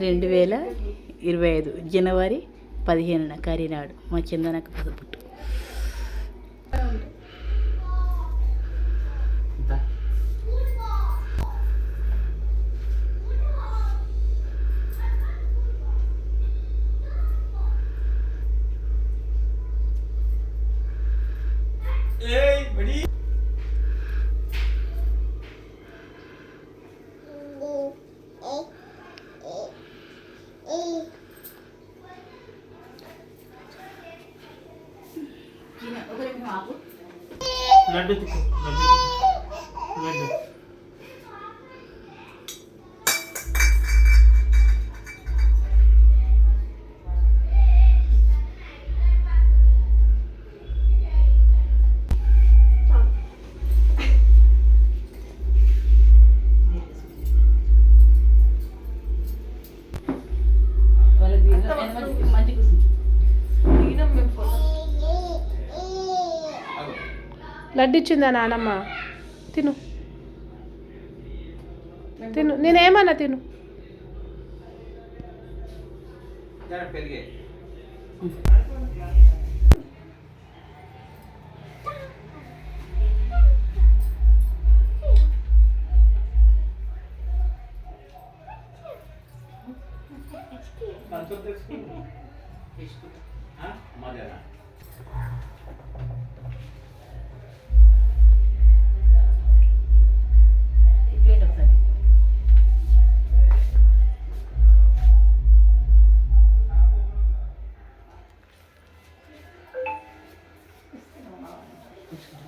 రెండు వేల ఇరవై ఐదు జనవరి పదిహేనున కరీనాడు మా చందనకు పుట్టు. లడ్డు తిక్కు లడ్డు లడ్డు. లడ్డు ఇచ్చిందా నానమ్మ? తిను. తిను. నేనేమన్నా తిను. జర Which one?